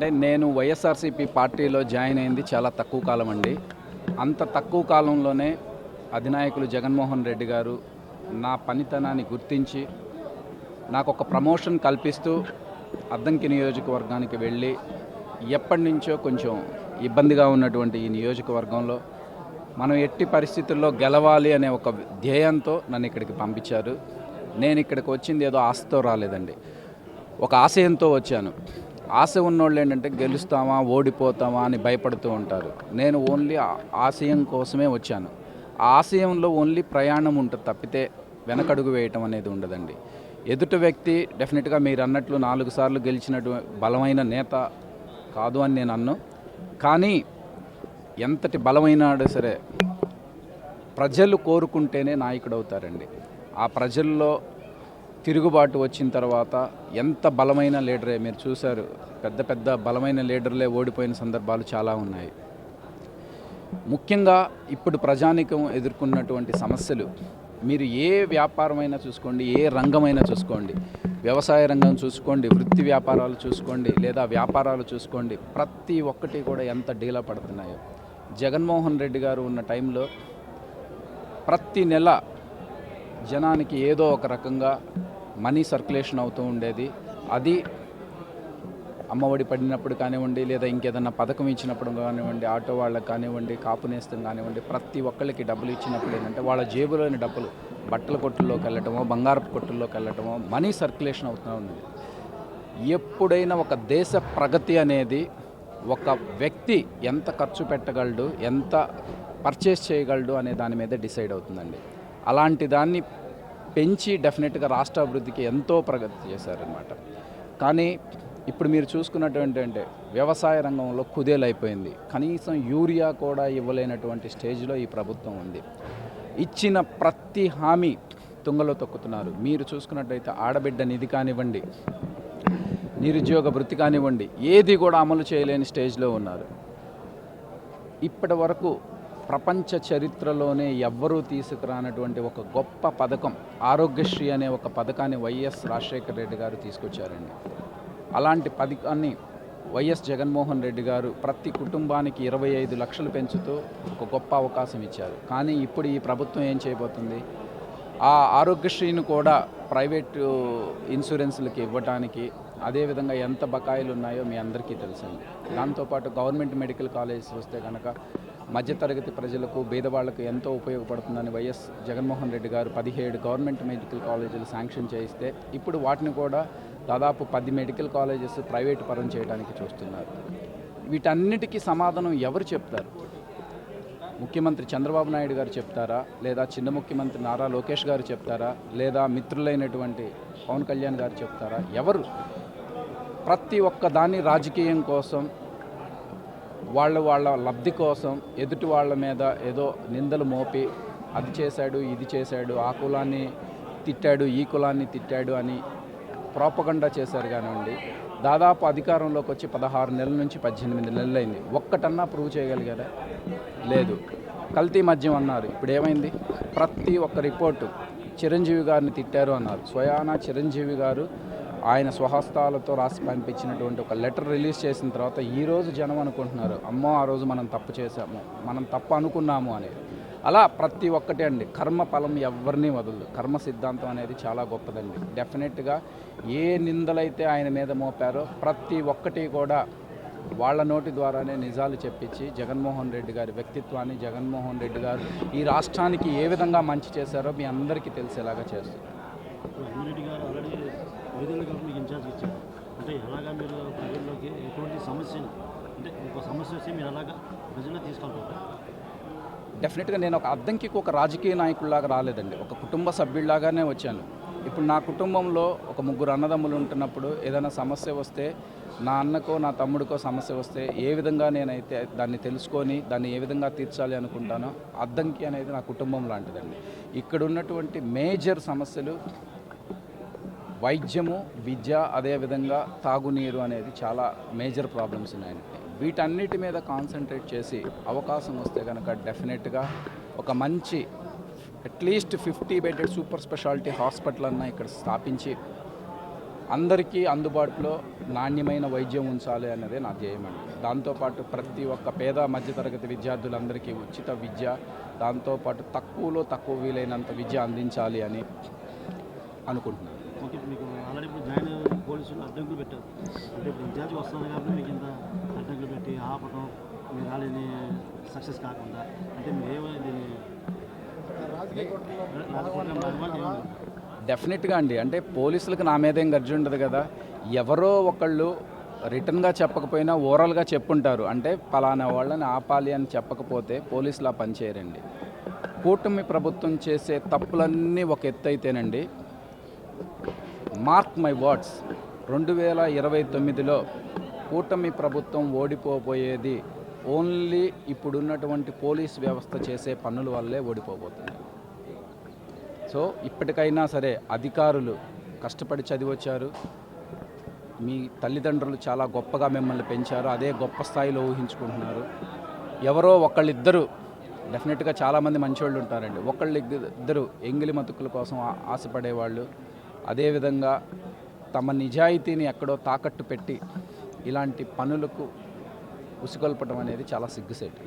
అంటే నేను వైఎస్ఆర్సీపీ పార్టీలో జాయిన్ అయింది చాలా తక్కువ కాలం అండి. అంత తక్కువ కాలంలోనే అధినాయకులు జగన్మోహన్ రెడ్డి గారు నా పనితనాన్ని గుర్తించి నాకు ఒక ప్రమోషన్ కల్పిస్తూ అద్దంకి నియోజకవర్గానికి వెళ్ళి ఎప్పటి నుంచో కొంచెం ఇబ్బందిగా ఉన్నటువంటి ఈ నియోజకవర్గంలో మనం ఎట్టి పరిస్థితుల్లో గెలవాలి అనే ఒక ధ్యేయంతో నన్ను ఇక్కడికి పంపించారు. నేను ఇక్కడికి వచ్చింది ఏదో ఆశతో రాలేదండి. ఒక ఆశయంతో వచ్చాను. ఆశ ఉన్నోళ్ళు ఏంటంటే గెలుస్తామా ఓడిపోతామా అని భయపడుతూ ఉంటారు. నేను ఓన్లీ ఆశయం కోసమే వచ్చాను. ఆ ఆశయంలో ఓన్లీ ప్రయాణం ఉంటుంది తప్పితే వెనకడుగు వేయటం అనేది ఉండదండి. ఎదుటి వ్యక్తి డెఫినెట్గా మీరు అన్నట్లు నాలుగు సార్లు గెలిచినటు బలమైన నేత కాదు అని నేను అన్ను. కానీ ఎంతటి బలమైనాడు సరే ప్రజలు కోరుకుంటేనే నాయకుడు అవుతారండి. ఆ ప్రజల్లో తిరుగుబాటు వచ్చిన తర్వాత ఎంత బలమైన లీడరే మీరు చూశారు. పెద్ద పెద్ద బలమైన లీడర్లే ఓడిపోయిన సందర్భాలు చాలా ఉన్నాయి. ముఖ్యంగా ఇప్పుడు ప్రజానికం ఎదుర్కొన్నటువంటి సమస్యలు మీరు ఏ వ్యాపారమైనా చూసుకోండి ఏ రంగమైనా చూసుకోండి వ్యవసాయ రంగం చూసుకోండి వృత్తి వ్యాపారాలు చూసుకోండి లేదా వ్యాపారాలు చూసుకోండి ప్రతి ఒక్కటి కూడా ఎంత డీలా పడుతున్నాయో. జగన్మోహన్ రెడ్డి గారు ఉన్న టైంలో ప్రతి నెల జనానికి ఏదో ఒక రకంగా మనీ సర్క్యులేషన్ అవుతూ ఉండేది. అది అమ్మఒడి పడినప్పుడు కానివ్వండి లేదా ఇంకేదన్నా పథకం ఇచ్చినప్పుడు కానివ్వండి ఆటో వాళ్ళకి కానివ్వండి కాపు నేస్తం కానివ్వండి ప్రతి ఒక్కళ్ళకి డబ్బులు ఇచ్చినప్పుడు ఏంటంటే వాళ్ళ జేబులోని డబ్బులు బట్టల కొట్టుల్లోకి వెళ్ళటమో బంగారపు కొట్టుల్లోకి వెళ్ళటమో మనీ సర్క్యులేషన్ అవుతూ ఉంది ఎప్పుడైనా ఒక దేశ ప్రగతి అనేది ఒక వ్యక్తి ఎంత ఖర్చు పెట్టగలడు ఎంత పర్చేస్ చేయగలడు అనే దాని మీద డిసైడ్ అవుతుందండి. అలాంటి దాన్ని పెంచి డెఫినెట్గా రాష్ట్ర అభివృద్ధికి ఎంతో ప్రగతి చేశారనమాట కానీ ఇప్పుడు మీరు చూసుకున్నటువంటి అంటే వ్యవసాయ రంగంలో కుదేలైపోయింది. కనీసం యూరియా కూడా ఇవ్వలేనటువంటి స్టేజ్లో ఈ ప్రభుత్వం ఉంది. ఇచ్చిన ప్రతి హామీ తుంగలో తొక్కుతున్నారు. మీరు చూసుకున్నట్టయితే ఆడబిడ్డ నిధి కానివ్వండి నిరుద్యోగ వృత్తి కానివ్వండి ఏది కూడా అమలు చేయలేని స్టేజ్లో ఉన్నారు. ఇప్పటి వరకు ప్రపంచ చరిత్రలోనే ఎవ్వరూ తీసుకురానటువంటి ఒక గొప్ప పథకం ఆరోగ్యశ్రీ అనే ఒక పథకాన్ని వైఎస్ రాజశేఖర రెడ్డి గారు తీసుకొచ్చారండి. అలాంటి పథకాన్ని వైఎస్ జగన్మోహన్ రెడ్డి గారు ప్రతి కుటుంబానికి ఇరవై ఐదు లక్షలు పెంచుతూ ఒక గొప్ప అవకాశం ఇచ్చారు. కానీ ఇప్పుడు ఈ ప్రభుత్వం ఏం చేయబోతుంది? ఆ ఆరోగ్యశ్రీని కూడా ప్రైవేటు ఇన్సూరెన్స్లకి ఇవ్వడానికి అదేవిధంగా ఎంత బకాయిలు ఉన్నాయో మీ అందరికీ తెలుసండి. దాంతోపాటు గవర్నమెంట్ మెడికల్ కాలేజెస్ వస్తే కనుక మధ్యతరగతి ప్రజలకు పేదవాళ్ళకు ఎంతో ఉపయోగపడుతుందని వైఎస్ జగన్మోహన్ రెడ్డి గారు పదిహేడు గవర్నమెంట్ మెడికల్ కాలేజీలు శాంక్షన్ చేయిస్తే ఇప్పుడు వాటిని కూడా దాదాపు పది మెడికల్ కాలేజెస్ ప్రైవేటు పరం చేయడానికి చూస్తున్నారు. వీటన్నిటికీ సమాధానం ఎవరు చెప్తారు? ముఖ్యమంత్రి చంద్రబాబు నాయుడు గారు చెప్తారా? లేదా చిన్న ముఖ్యమంత్రి నారా లోకేష్ గారు చెప్తారా? లేదా మిత్రులైనటువంటి పవన్ కళ్యాణ్ గారు చెప్తారా? ఎవరు? ప్రతి ఒక్క దాన్ని రాజకీయం కోసం వాళ్ళ వాళ్ళ లబ్ధి కోసం ఎదుటి వాళ్ళ మీద ఏదో నిందలు మోపి అది చేశాడు ఇది చేశాడు ఆ కులాన్ని తిట్టాడు ఈ కులాన్ని తిట్టాడు అని ప్రోపగండా చేశారు కానివ్వండి. దాదాపు అధికారంలోకి వచ్చి పదహారు నెలల నుంచి పద్దెనిమిది నెలలైంది. ఒక్కటన్నా ప్రూవ్ చేయగలిగారా? లేదు. కల్తీ మద్యం అన్నారు. ఇప్పుడు ఏమైంది? ప్రతి ఒక్క రిపోర్టు చిరంజీవి గారిని తిట్టారు అన్నారు. స్వయానా చిరంజీవి గారు ఆయన స్వహస్తాలతో రాసి పంపించినటువంటి ఒక లెటర్ రిలీజ్ చేసిన తర్వాత ఈరోజు జనం అనుకుంటున్నారు అమ్మో ఆ రోజు మనం తప్పు చేశాము మనం తప్పు అనుకున్నాము అనేది. అలా ప్రతి ఒక్కటే అండి. కర్మ ఫలం ఎవరిని వదలదు. కర్మ సిద్ధాంతం అనేది చాలా గొప్పదండి. డెఫినెట్గా ఏ నిందలైతే ఆయన మీద మోపారో ప్రతి ఒక్కటి కూడా వాళ్ళ నోటి ద్వారానే నిజాలు చెప్పించి జగన్మోహన్ రెడ్డి గారి వ్యక్తిత్వాన్ని జగన్మోహన్ రెడ్డి గారు ఈ రాష్ట్రానికి ఏ విధంగా మంచి చేశారో మీ అందరికీ తెలిసేలాగా చేస్తారు విధులు కాబట్టి మీకు ఇన్ఛార్జ్ ఇచ్చారు. అంటే ఎలాగా మీరు ప్రజల్లోకి ఎటువంటి సమస్యను అంటే ఒక సమస్య వస్తే మీరు ఎలాగా ప్రజల్లో తీసుకెళ్తారు డెఫినెట్గా నేను ఒక అద్దంకి ఒక రాజకీయ నాయకుడిలాగా రాలేదండి. ఒక కుటుంబ సభ్యుడిలాగానే వచ్చాను. ఇప్పుడు నా కుటుంబంలో ఒక ముగ్గురు అన్నదమ్ములు ఉంటున్నప్పుడు ఏదైనా సమస్య వస్తే నా అన్నకో నా తమ్ముడికో సమస్య వస్తే ఏ విధంగా నేనైతే దాన్ని తెలుసుకొని దాన్ని ఏ విధంగా తీర్చాలి అనుకుంటానో అద్దంకి అనేది నా కుటుంబం లాంటిదండి. ఇక్కడ ఉన్నటువంటి మేజర్ సమస్యలు వైద్యము విద్య అదేవిధంగా తాగునీరు అనేది చాలా మేజర్ ప్రాబ్లమ్స్ ఉన్నాయండి వీటన్నిటి మీద కాన్సన్ట్రేట్ చేసి అవకాశం వస్తే కనుక డెఫినెట్గా ఒక మంచి at least fifty bedded super speciality hospital అన్న ఇక్కడ స్థాపించి అందరికీ అందుబాటులో నాణ్యమైన వైద్యం ఉంచాలి అన్నదే నా ధ్యేయం అండి. దాంతోపాటు ప్రతి ఒక్క పేద మధ్యతరగతి విద్యార్థులందరికీ ఉచిత విద్య దాంతోపాటు తక్కువలో తక్కువ వీలైనంత విద్య అందించాలి అని అనుకుంటున్నాను. ఓకే మీకు ఆల్రెడీ ఇప్పుడు జాయిన్ పోలీసులు అడ్డంకులు పెట్టారు. అంటే ఇప్పుడు ఇన్ఛార్జ్ వస్తుంది కాబట్టి మీకు ఇంత అడ్డంకులు పెట్టి ఆపటం మీరు రాలేని సక్సెస్ కాకుండా అంటే మీరు డెఫినెట్గా అండి. అంటే పోలీసులకు నా మీద ఏం గర్జి ఉండదు కదా. ఎవరో ఒకళ్ళు రిటర్న్గా చెప్పకపోయినా ఓవరాల్గా చెప్పుంటారు. అంటే పలానా వాళ్ళని ఆపాలి అని చెప్పకపోతే పోలీసులు ఆ పని చేయరండి. కూటమి ప్రభుత్వం చేసే తప్పులన్నీ ఒక ఎత్తు అయితేనండి మార్క్ మై వర్డ్స్ రెండు వేల ఇరవై తొమ్మిదిలో కూటమి ప్రభుత్వం ఓడిపోబోయేది. ఓన్లీ ఇప్పుడున్నటువంటి పోలీస్ వ్యవస్థ చేసే పనుల వల్లే ఓడిపోబోతుంది. సో ఇప్పటికైనా సరే అధికారులు కష్టపడి చదివొచ్చారు. మీ తల్లిదండ్రులు చాలా గొప్పగా మిమ్మల్ని పెంచారు. అదే గొప్ప స్థాయిలో ఊహించుకుంటున్నారు. ఎవరో ఒకళ్ళిద్దరూ డెఫినెట్గా చాలామంది మంచివాళ్ళు ఉంటారండి ఒకళ్ళిద్దరు ఎంగిలి మతుకుల కోసం ఆశపడేవాళ్ళు. అదేవిధంగా తమ నిజాయితీని ఎక్కడో తాకట్టు పెట్టి ఇలాంటి పనులకు ఉసుకొల్పడం అనేది చాలా సిగ్గుసేటు.